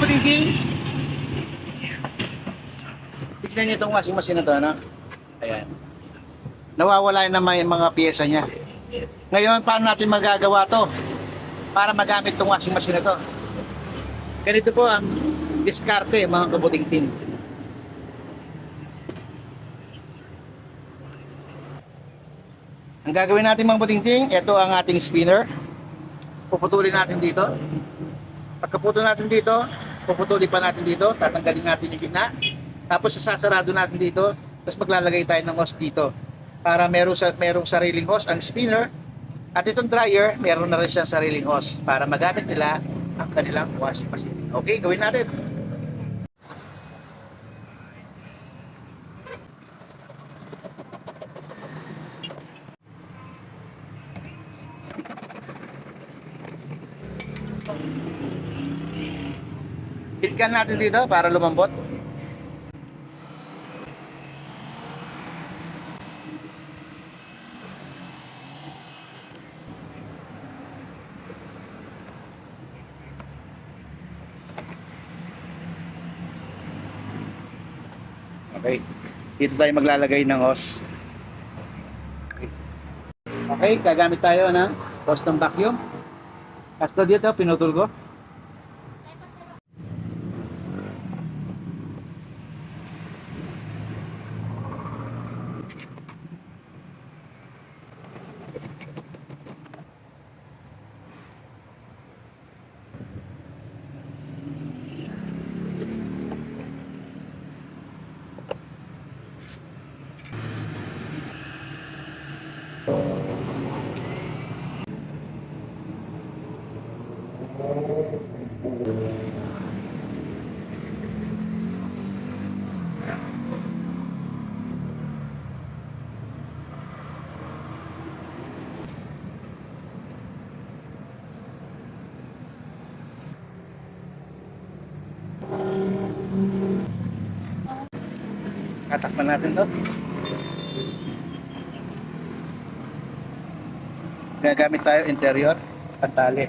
butingking. Tignan niyo itong washing machine na to, ano? Ayan. Nawawala na may mga piyesa niya. Ngayon, paano natin magagawa to? Para magamit itong washing machine na to. Ganito po ang diskarte, mga kabutingting. Ang gagawin natin mga butingting, ito ang ating spinner. Puputulin natin dito. Pagkaputol natin dito, puputulin pa natin dito, tatanggalin natin yung gina. Tapos sasarado natin dito, tapos maglalagay tayo ng hose dito. Para meron sa merong sariling hose ang spinner. At itong dryer, meron na rin siyang sariling hose para magamit nila ang kanilang washing machine. Okay, gawin natin. Pitkan natin dito para lumambot. Okay. Dito tayo maglalagay ng hose. Okay. Okay, gagamit tayo ng hose ng vacuum. Kasto dito, pinutol ko. Tatakpan natin to. Gagamit tayo interior at tali.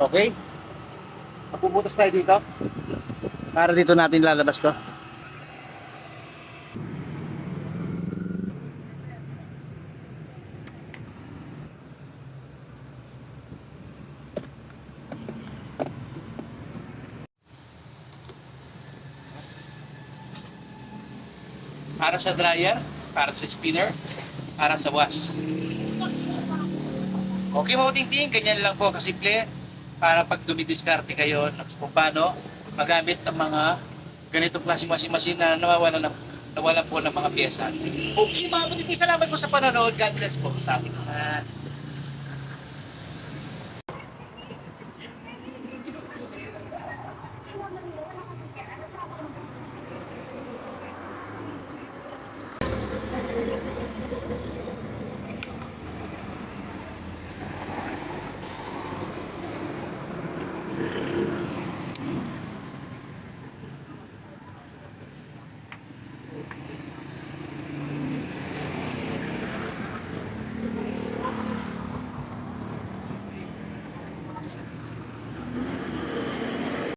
Okay? Mapuputas tayo dito. Para dito natin lalabas to. Para sa dryer, para sa spinner, para sa wash. Okay mga ting ganyan lang po kasimple para pag dumidiskarte kayo kung paano magamit ang mga ganitong klaseng washing na nawawalan ng nawalan po ng mga pyesa. Okay mga ting salamat po sa panonood. God bless po sa ating mga